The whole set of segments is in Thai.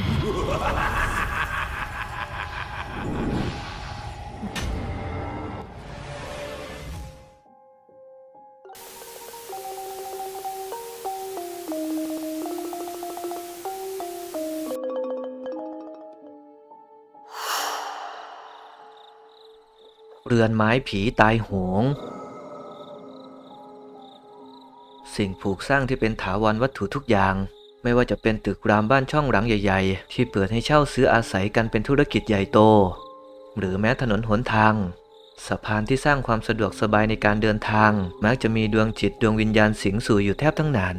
เรือนไม้ผีตายโหง สิ่งผูกสร้างที่เป็นถาวรวัตถุทุกอย่าง ไม่ว่าจะเป็นตึกรามบ้านช่องหลังใหญ่ ๆ ที่เปิดให้เช่าซื้ออาศัยกันเป็นธุรกิจใหญ่โต หรือแม้ถนนหนทางสะพานที่สร้างความสะดวกสบายในการเดินทาง มักจะมีดวงจิตดวงวิญญาณสิงสู่อยู่แทบทั้งนั้น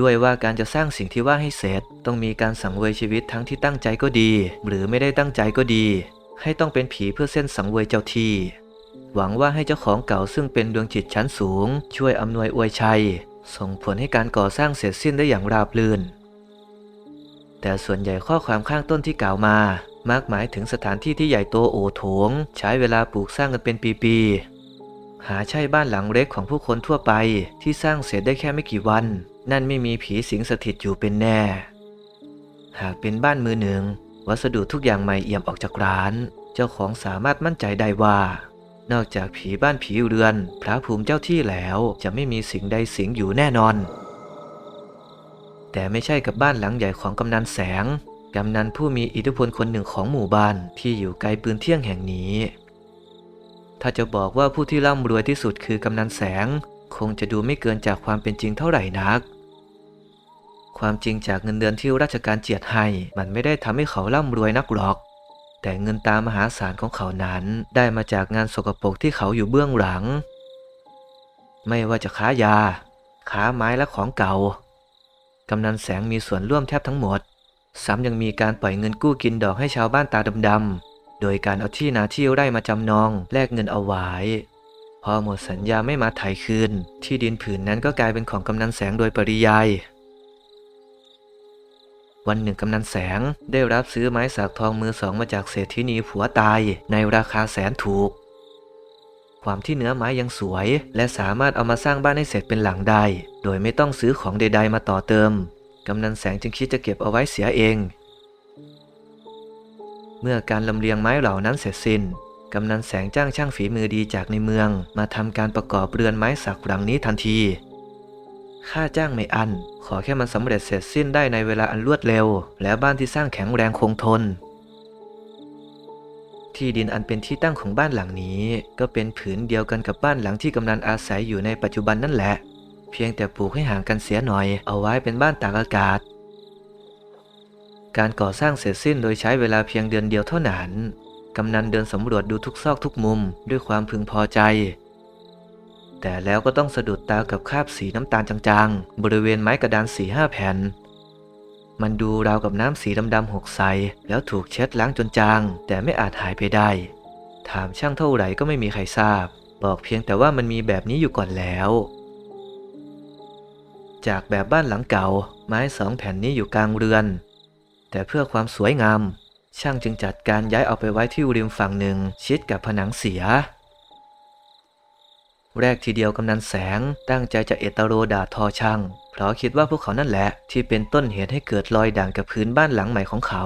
ด้วยว่าการจะสร้างสิ่งที่ว่าให้เสร็จ ต้องมีการสังเวยชีวิตทั้งที่ตั้งใจก็ดี หรือไม่ได้ตั้งใจก็ดี ให้ต้องเป็นผีเพื่อเส้นสังเวยเจ้าที่ หวังว่าให้เจ้าของเก่าซึ่งเป็นดวงจิตชั้นสูง ช่วยอำนวยอวยชัย ส่งผลให้การก่อสร้างเสร็จสิ้นได้อย่างราบรื่น แต่ส่วนใหญ่ข้อความข้างต้นที่กล่าวมามักหมายถึงสถานที่ที่ใหญ่โตโอโถง ใช้เวลาปลูกสร้างกันเป็นปีๆ หาใช่บ้านหลังเล็กของผู้คนทั่วไปที่สร้างเสร็จได้แค่ไม่กี่วัน นั่นไม่มีผีสิงสถิตอยู่เป็นแน่ หากเป็นบ้านมือหนึ่ง วัสดุทุกอย่างใหม่เอี่ยมออกจากร้าน เจ้าของสามารถมั่นใจได้ว่า นอกจากผีบ้านผีเรือน พระภูมิเจ้าที่แล้วจะไม่มีสิ่งใดสิงอยู่แน่นอน แต่ไม่ใช่กับบ้านหลังใหญ่ของกำนันแสง กำนันผู้มีอิทธิพลคนหนึ่งของหมู่บ้านที่อยู่ไกลปืนเที่ยงแห่งนี้ ถ้าจะบอกว่าผู้ที่ร่ำรวยที่สุดคือกำนันแสง คงจะดูไม่เกินจากความเป็นจริงเท่าไหร่นัก ความจริงจากเงินเดือนที่ราชการเจียดให้มันไม่ได้ทำให้เขาร่ำรวยนักหรอก แต่เงินตามมหาศาลของเขานั้นได้มาจากงานสกปรกที่เขาอยู่เบื้องหลัง ไม่ว่าจะค้ายาค้าไม้และของเก่ากำนันแสงมีส่วนร่วมแทบทั้งหมด ซ้ำยังมีการปล่อยเงินกู้กินดอกให้ชาวบ้านตาดำๆ โดยการเอาที่นาที่ไร่มาจำนองแลกเงินเอาไว้ พอหมดสัญญาไม่มาไถ่คืน ที่ดินผืนนั้นก็กลายเป็นของกำนันแสงโดยปริยาย วันหนึ่งกำนันแสง ได้รับซื้อไม้สักทองมือสองมาจากเศรษฐินีผัวตาย ในราคาแสนถูก ความที่เนื้อไม้ยังสวย และสามารถเอามาสร้างบ้านให้เสร็จเป็นหลังได้ โดยไม่ต้องซื้อของใด ๆ มาต่อเติม กำนันแสงจึงคิดจะเก็บเอาไว้เสียเอง เมื่อการลำเลียงไม้เหล่านั้นเสร็จสิ้นกำนันแสงจ้างช่างฝีมือดีจากในเมือง มาทำการประกอบเรือนไม้สักหลังนี้ทันที ค่าจ้างไม่อัน ขอแค่มันสำเร็จเสร็จสิ้นได้ในเวลาอันรวดเร็ว และบ้านที่สร้างแข็งแรงคงทน ที่ดินอันเป็นที่ตั้งของบ้านหลังนี้ ก็เป็นผืนเดียวกันกับบ้านหลังที่กำนันอาศัยอยู่ในปัจจุบันนั่นแหละ เพียงแต่ปลูกให้ห่างกันเสียหน่อย เอาไว้เป็นบ้านตากอากาศ การก่อสร้างเสร็จสิ้นโดยใช้เวลาเพียงเดือนเดียวเท่านั้นกำนันเดินสำรวจดูทุกซอกทุกมุม ด้วยความพึงพอใจ แต่แล้วก็ต้องสะดุดตากับคราบสีน้ำตาลจางๆ บริเวณไม้กระดานสีห้าแผ่น มันดูราวกับน้ำสีดำๆหกใส แล้วถูกเช็ดล้างจนจาง แต่ไม่อาจหายไปได้ ถามช่างเท่าไหร่ก็ไม่มีใครทราบ บอกเพียงแต่ว่ามันมีแบบนี้อยู่ก่อนแล้ว จากแบบบ้านหลังเก่า ไม้สองแผ่นนี้อยู่กลางเรือน แต่เพื่อความสวยงาม ช่างจึงจัดการย้ายเอาไปไว้ที่ริมฝั่งหนึ่งชิดกับผนังเสีย แรกทีเดียวกำนันแสง ตั้งใจจะเอตโรด่าทอช่างเพราะคิดว่าพวกเขานั่นแหละ ที่เป็นต้นเหตุให้เกิดรอยด่างกับพื้นบ้านหลังใหม่ของเขา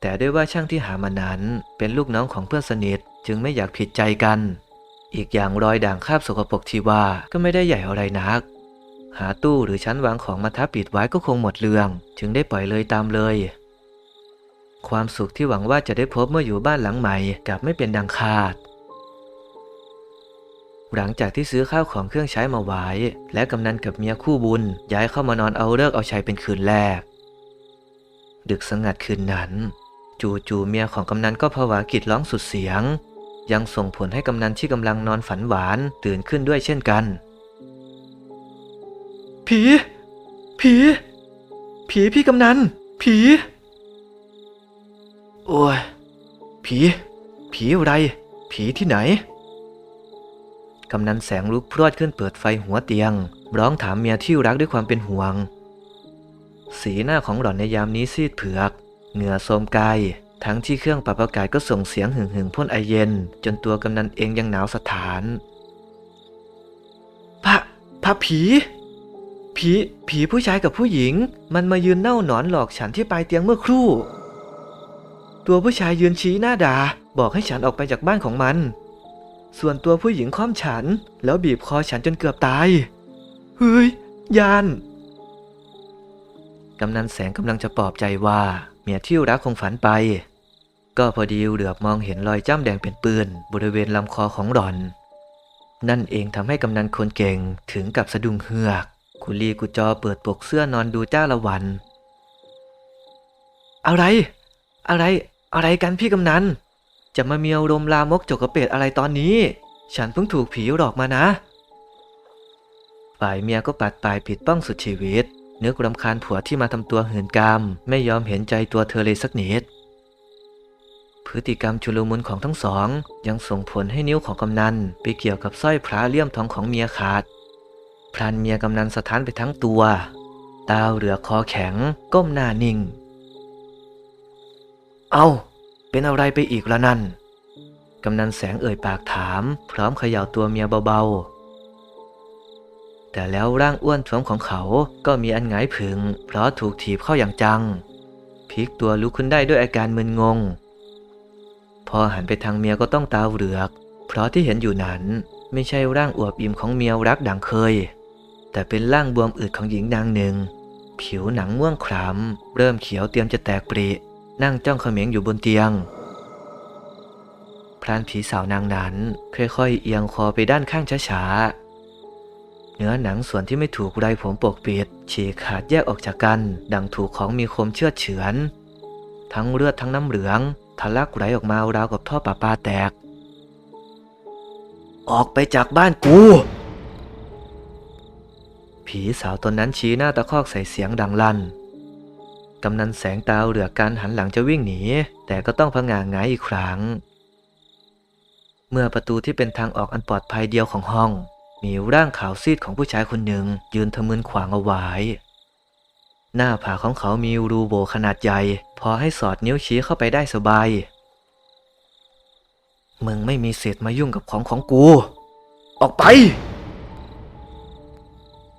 แต่ด้วยว่าช่างที่หามานั้น เป็นลูกน้องของเพื่อนสนิทจึงไม่อยากผิดใจกัน อีกอย่างรอยด่างคาบสกปรกที่ว่าก็ไม่ได้ใหญ่อะไรนัก หาตู้หรือชั้นวางของมาทับปิดไว้ก็คงหมดเรื่อง จึงได้ปล่อยเลยตามเลย ความสุขที่หวังว่าจะได้พบเมื่ออยู่บ้านหลังใหม่กลับไม่เป็นดังคาด หลังจากที่ซื้อข้าวของเครื่องใช้มาไว้ และกำนันกับเมียคู่บุญ ย้ายเข้ามานอนเอาเลิกเอาชัยเป็นคืนแรก ดึกสงัดคืนนั้น จู่ๆเมียของกำนันก็ผวากิดร้องสุดเสียง ยังส่งผลให้กำนันที่กำลังนอนฝันหวานตื่นขึ้นด้วยเช่นกัน ผี ผี ผีพี่กำนัน ผี โอ้ยผี ผีอะไร ผีที่ไหน กำนันแสงลุกพรวดขึ้นเปิดไฟหัวเตียง ร้องถามเมียที่รักด้วยความเป็นห่วง สีหน้าของหล่อนในยามนี้ซีดเผือก เหงื่อโทรมกาย ทั้งที่เครื่องปรับอากาศก็ส่งเสียงหึ่งหึงๆพ่นไอเย็น จนตัวกำนันเองยังหนาวสถาน พระ พระผี ผี ผีผู้ชายกับผู้หญิง มันมายืนเน่าหนอนหลอกฉันที่ปลายเตียงเมื่อครู่ ตัวผู้ชายยืนชี้หน้าด่าบอกให้ฉันออกไปจากบ้านของมัน ส่วนตัวผู้หญิงค้อมฉัน แล้วบีบคอฉันจนเกือบตาย เฮ้ย ยาน กำนันแสงกำลังจะปลอบใจว่าเมียที่รักคงฝันไป ก็พอดีเหลือบมองเห็นรอยจ้ำแดงเป็นปืนบริเวณลำคอของหลอน นั่นเองทำให้กำนันคนเก่งถึงกับสะดุ้งเฮือกกุลีกุจอเปิดปกเสื้อนอนดูจ้าละวัน อะไร อะไร อะไรกันพี่กำนัน จะมามีอารมณ์ลามกจกกระเป็ดอะไรตอนนี้ ฉันเพิ่งถูกผีหลอกมานะ ฝ่ายเมียก็ปัดปลายปิดป้องสุดชีวิต นึกรำคาญผัวที่มาทำตัวหืนกามไม่ยอมเห็นใจตัวเธอเลยสักนิด พฤติกรรมชุลมุนของทั้งสอง ยังส่งผลให้นิ้วของกำนันไปเกี่ยวกับสร้อยพระเลี่ยมทองของเมียขาดพรานเมียกำนันสะท้านไปทั้งตัว ตาเหลือคอแข็ง ก้มหน้านิ่ง เอา เป็นอะไรไปอีกละนั่น กำนันแสงเอ่ยปากถาม พร้อมเขย่าตัวเมียเบาๆ แต่แล้วร่างอ้วนท้วมของเขาก็มีอันหงายผึง เพราะถูกถีบเข้าอย่างจังพลิกตัวลุกขึ้นได้ด้วยอาการมึนงง พอหันไปทางเมียก็ต้องตาเหลือก เพราะที่เห็นอยู่นั้นไม่ใช่ร่างอวบอิ่มของเมียรักดังเคย แต่เป็นร่างบวมอืดของหญิงนางหนึ่ง ผิวหนังม่วงคล้ำเริ่มเขียวเตรียมจะแตกปริ นั่งจ้องเขม็งอยู่บนเตียง พรานผีสาวนางนั้นค่อยๆ เอียงคอไปด้านข้างช้าๆ เนื้อหนังส่วนที่ไม่ถูกไรผมปกปิดฉีกขาดแยกออกจากกัน ดังถูกของมีคมเชือดเฉือน ทั้งเลือดทั้งน้ำเหลืองทะลักไหลออกมาราวกับท่อประปาแตก ออกไปจากบ้านกู ผีสาวตนนั้นชี้หน้าตะคอกใส่เสียงดังลั่น กำนันแสงตาเหลือการหันหลังจะวิ่งหนี แต่ก็ต้องพงางหงายอีกครั้ง เมื่อประตูที่เป็นทางออกอันปลอดภัยเดียวของห้อง มีร่างขาวซีดของผู้ชายคนหนึ่ง ยืนทะมึนขวางเอาไว้ หน้าผาของเขามีรูโบขนาดใหญ่ พอให้สอดนิ้วชี้เข้าไปได้สบาย มึงไม่มีสิทธิ์มายุ่งกับของของกู ออกไป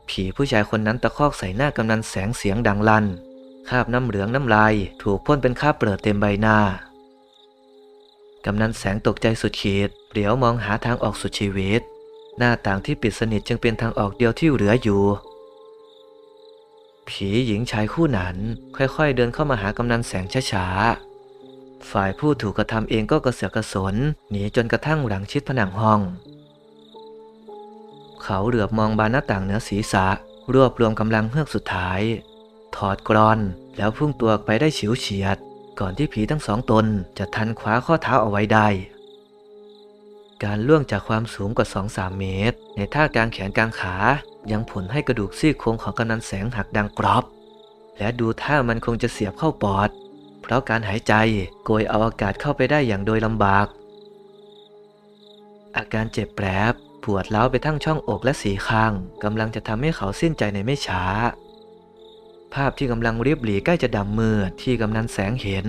ผีผู้ชายคนนั้นตะคอกใส่หน้ากำนันแสงเสียงดังลั่น คราบน้ำเหลืองน้ำลาย ถูกพ่นเป็นคราบเปลือเต็มใบหน้ากำนันแสงตกใจสุดขีดเหลียวมองหาทางออกสุดชีวิต หน้าต่างที่ปิดสนิทจึงเป็นทางออกเดียวที่เหลืออยู่ ผีหญิงชายคู่นั้นค่อยๆ เดินเข้ามาหากำนันแสงช้าๆ ฝ่ายผู้ถูกกระทำเองก็กระเสือกกระสนหนีจนกระทั่งหลังชิดผนังห้อง เขาเหลือบมองบานหน้าต่างเหนือศีรษะ รวบรวมกำลังเฮือกสุดท้าย ถอดกรอน แล้วพุ่งตัวออกไปได้เฉิวเฉียด ก่อนที่ผีทั้งสองตนจะทันคว้าข้อเท้าเอาไว้ได้ การล่วงจากความสูงกว่า 2-3 เมตร ในท่ากลางแขนกลางขา ยังผลให้กระดูกซี่โครงของกำนันแสงหักดังกรอบ และดูท่ามันคงจะเสียบเข้าปอด เพราะการหายใจโกยเอาอากาศเข้าไปได้อย่างโดยลำบาก อาการเจ็บแปรบปวดร้าไปทั้งช่องอกและสีข้างกำลังจะทำให้เขาสิ้นใจในไม่ช้า ภาพที่กำลังเรียบหลีใกล้จะดำมืดที่กำนันแสงเห็น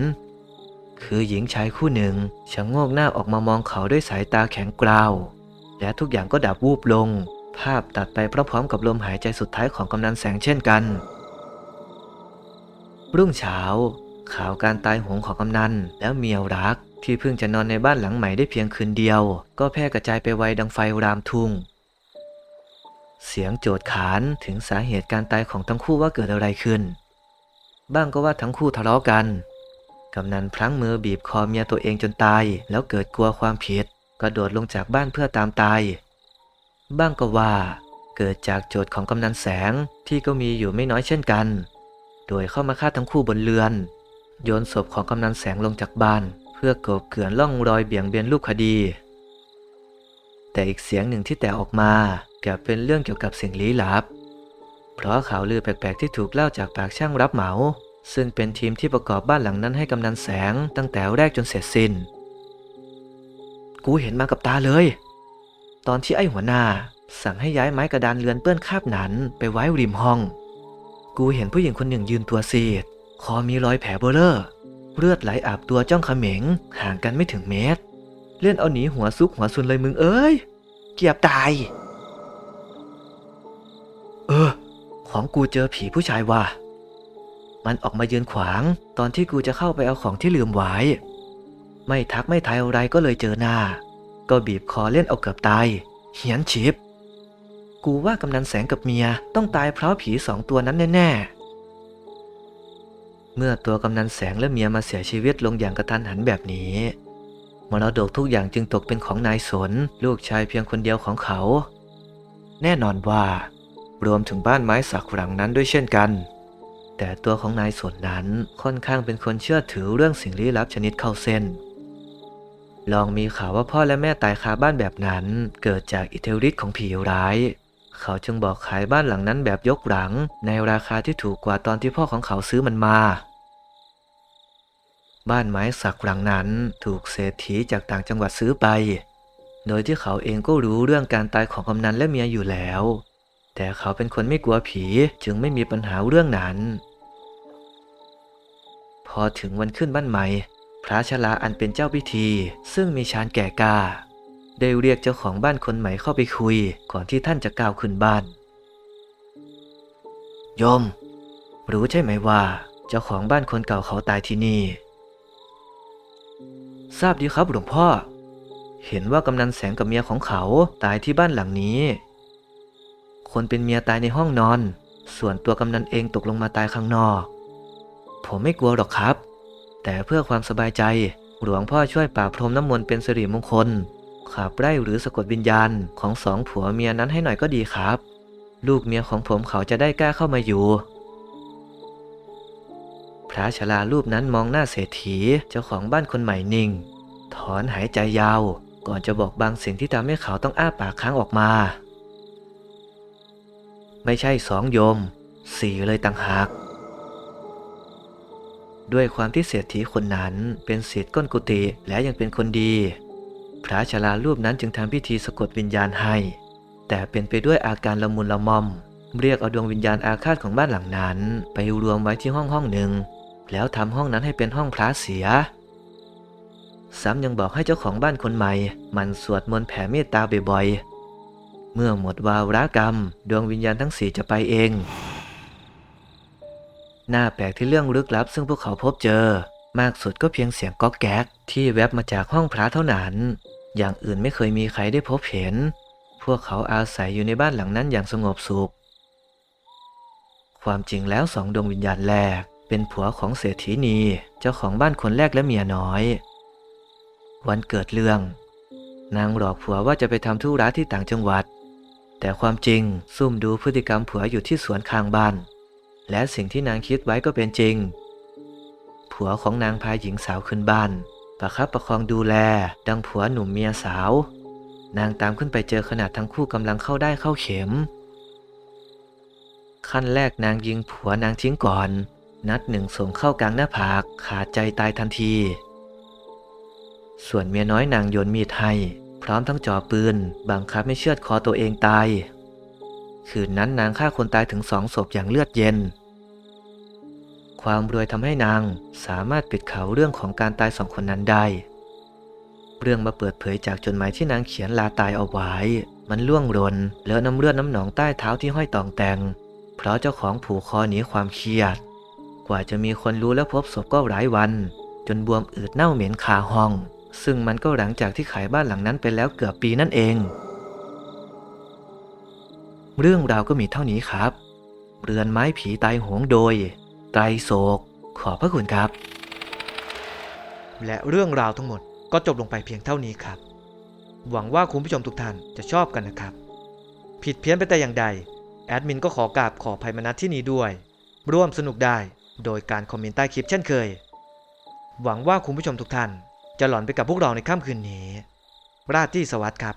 คือหญิงชายคู่หนึ่งชะโงกหน้าออกมามองเขาด้วยสายตาแข็งกร้าว และทุกอย่างก็ดับวูบลง ภาพตัดไปพร้อมๆกับลมหายใจสุดท้ายของกำนันแสงเช่นกัน รุ่งเช้า ข่าวการตายหงของกำนันและเมียรักที่เพิ่งจะนอนในบ้านหลังใหม่ได้เพียงคืนเดียว ก็แพร่กระจายไปไวดังไฟรามทุ่ง เสียงโจดขานถึงสาเหตุการตายของทั้งคู่ว่าเกิดอะไรขึ้น บ้างก็ว่าทั้งคู่ทะเลาะกัน กำนันพลั้งมือบีบคอเมียตัวเองจนตาย แล้วเกิดกลัวความผิดก็โดดลงจากบ้านเพื่อตามตาย บ้างก็ว่า เกิดจากโจทย์ของกำนันแสงที่ก็มีอยู่ไม่น้อยเช่นกัน โดยเข้ามาฆ่าทั้งคู่บนเรือน โยนศพของกำนันแสงลงจากบ้าน เพื่อกบเกลื่อนล่องรอยเบี่ยงเบนรูปคดี แต่อีกเสียงหนึ่งที่แต่ออกมา กลับเป็นเรื่องเกี่ยวกับสิ่งลี้ลับ เพราะข่าวลือแปลกๆที่ถูกเล่าจากปากช่างรับเหมา ซึ่งเป็นทีมที่ประกอบบ้านหลังนั้นให้กำนันแสงตั้งแต่แรกจนเสร็จสิ้น กูเห็นมากับตาเลย ตอนที่ไอ้หัวหน้า สั่งให้ย้ายไม้กระดานเรือนเปื้อนคราบหนันไปไว้ริมห้อง กูเห็นผู้หญิงคนหนึ่งยืนตัวซีด คอมีรอยแผลเบลเลอร์เลือดไหลอาบตัวจ้องเขม็งห่างกันไม่ถึงเมตร เลื่อนเอาหนีหัวซุกหัวซุนเลยมึงเอ้ย เกียบตาย เออ ของกูเจอผีผู้ชายว่ะ มันออกมายืนขวาง ตอนที่กูจะเข้าไปเอาของที่ลืมไว้ ไม่ทักไม่ทายอะไรก็เลยเจอหน้า ก็บีบคอเล่นเอาเกือบตาย เหียนชิบ กูว่ากำนันแสงกับเมียต้องตายเพราะผีสองตัวนั้นแน่ๆ เมื่อตัวกำนันแสงและเมียมาเสียชีวิตลงอย่างกระทันหันแบบนี้มรดกทุกอย่างจึงตกเป็นของนายสน ลูกชายเพียงคนเดียวของเขา แน่นอนว่า รวมถึงบ้านไม้สักหลังนั้นด้วยเช่นกัน แต่ตัวของนายส่วนนั้นค่อนข้างเป็นคนเชื่อถือเรื่องสิ่งลี้ลับชนิดเข้าเส้น ลองมีข่าวว่าพ่อและแม่ตายคาบ้านแบบนั้นเกิดจากอิทธิฤทธิ์ของผีร้าย เขาจึงบอกขายบ้านหลังนั้นแบบยกหลัง ในราคาที่ถูกกว่าตอนที่พ่อของเขาซื้อมันมาบ้านไม้สักหลังนั้นถูกเศรษฐีจากต่างจังหวัดซื้อไป โดยที่เขาเองก็รู้เรื่องการตายของกำนันและเมียอยู่แล้ว แต่เขาเป็นคนไม่กลัวผีจึงไม่มีปัญหาเรื่องนั้น พอถึงวันขึ้นบ้านใหม่ พระชราอันเป็นเจ้าพิธี ซึ่งมีชานแก่กาได้เรียกเจ้าของบ้านคนใหม่เข้าไปคุย ก่อนที่ท่านจะก้าวขึ้นบ้านโยม รู้ใช่ไหมว่า เจ้าของบ้านคนเก่าเขาตายที่นี่ ทราบดีครับหลวงพ่อ เห็นว่ากำนันแสงกับเมียของเขาตายที่บ้านหลังนี้ คนเป็นเมียตายในห้องนอน ส่วนตัวกำนันเองตกลงมาตายข้างนอก ผมไม่กลัวหรอกครับ แต่เพื่อความสบายใจ หลวงพ่อช่วยป่าพรมน้ำมนต์เป็นสิริมงคล ขับไล่หรือสะกดวิญญาณของสองผัวเมียนั้นให้หน่อยก็ดีครับ ลูกเมียของผมเขาจะได้กล้าเข้ามาอยู่ พระชรารูปนั้นมองหน้าเศรษฐีเจ้าของบ้านคนใหม่นิ่ง ถอนหายใจยาว ก่อนจะบอกบางสิ่งที่ทำให้เขาต้องอ้าปากค้างออกมา ไม่ใช่สองโยมสี่เลยต่างหาก ด้วยความที่เศรษฐีคนนั้นเป็นศิษย์ก้นกุฏิและยังเป็นคนดี พระชรารูปนั้นจึงทำพิธีสะกดวิญญาณให้ แต่เป็นไปด้วยอาการละมุนละม่อม เรียกเอาดวงวิญญาณอาฆาตของบ้านหลังนั้น ไปรวมไว้ที่ห้องห้องหนึ่ง แล้วทำห้องนั้นให้เป็นห้องพระเสียซ้ำยังบอกให้เจ้าของบ้านคนใหม่ มันสวดมนต์แผ่เมตตาบ่อยๆ เมื่อหมดวาระกรรม ดวงวิญญาณทั้งสี่จะไปเอง น่าแปลกที่เรื่องลึกลับซึ่งพวกเขาพบเจอ มากสุดก็เพียงเสียงก๊อกแก๊ก ที่แวบมาจากห้องพระเท่านั้น อย่างอื่นไม่เคยมีใครได้พบเห็น พวกเขาอาศัยอยู่ในบ้านหลังนั้นอย่างสงบสุข ความจริงแล้วสองดวงวิญญาณแรก เป็นผัวของเศรษฐีนี เจ้าของบ้านคนแรกและเมียน้อย วันเกิดเรื่อง นางหลอกผัวว่าจะไปทำธุระที่ต่างจังหวัด แต่ความจริงซุ่มดูพฤติกรรมผัวอยู่ที่สวนข้างบ้าน และสิ่งที่นางคิดไว้ก็เป็นจริง ผัวของนางพาหญิงสาวขึ้นบ้าน ประคับประคองดูแล ดังผัวหนุ่มเมียสาว นางตามขึ้นไปเจอขนาดทั้งคู่กำลังเข้าได้เข้าเข็ม ขั้นแรกนางยิงผัวนางทิ้งก่อน นัดหนึ่งส่งเข้ากลางหน้าผากขาดใจตายทันที ส่วนเมียน้อยนางโยนมีดให้ พร้อมทั้งจ่อปืน บังคับไม่เชือดคอตัวเองตาย คืนนั้นนางฆ่าคนตายถึงสองศพอย่างเลือดเย็น ความรวยทำให้นางสามารถปิดเขาเรื่องของการตายสองคนนั้นได้ เรื่องมาเปิดเผยจากจดหมายที่นางเขียนลาตายเอาไว้ มันล่วงรนแล้วน้ำเลือดน้ำหนองใต้เท้าที่ห้อยตองแตง เพราะเจ้าของผูกคอหนีความเครียด กว่าจะมีคนรู้และพบศพก็หลายวัน จนบวมอืดเน่าเหม็นคาห้อง ซึ่งมันก็หลังจากที่ขายบ้านหลังนั้นไปแล้วเกือบปีนั่นเอง เรื่องราวก็มีเท่านี้ครับ เรือนไม้ผีตายโหงโดย ไตรโศก ขอบพระคุณครับ และเรื่องราวทั้งหมดก็จบลงไปเพียงเท่านี้ครับ หวังว่าคุณผู้ชมทุกท่านจะชอบกันนะครับ ผิดเพี้ยนไปแต่อย่างใด แอดมินก็ขอกราบขอภัยมาณที่นี้ด้วย ร่วมสนุกได้โดยการคอมเมนต์ใต้คลิปเช่นเคย หวังว่าคุณผู้ชมทุกท่าน จะหลอนไปกับพวกเราในค่ำคืนนี้ ราตรีสวัสดิ์ครับ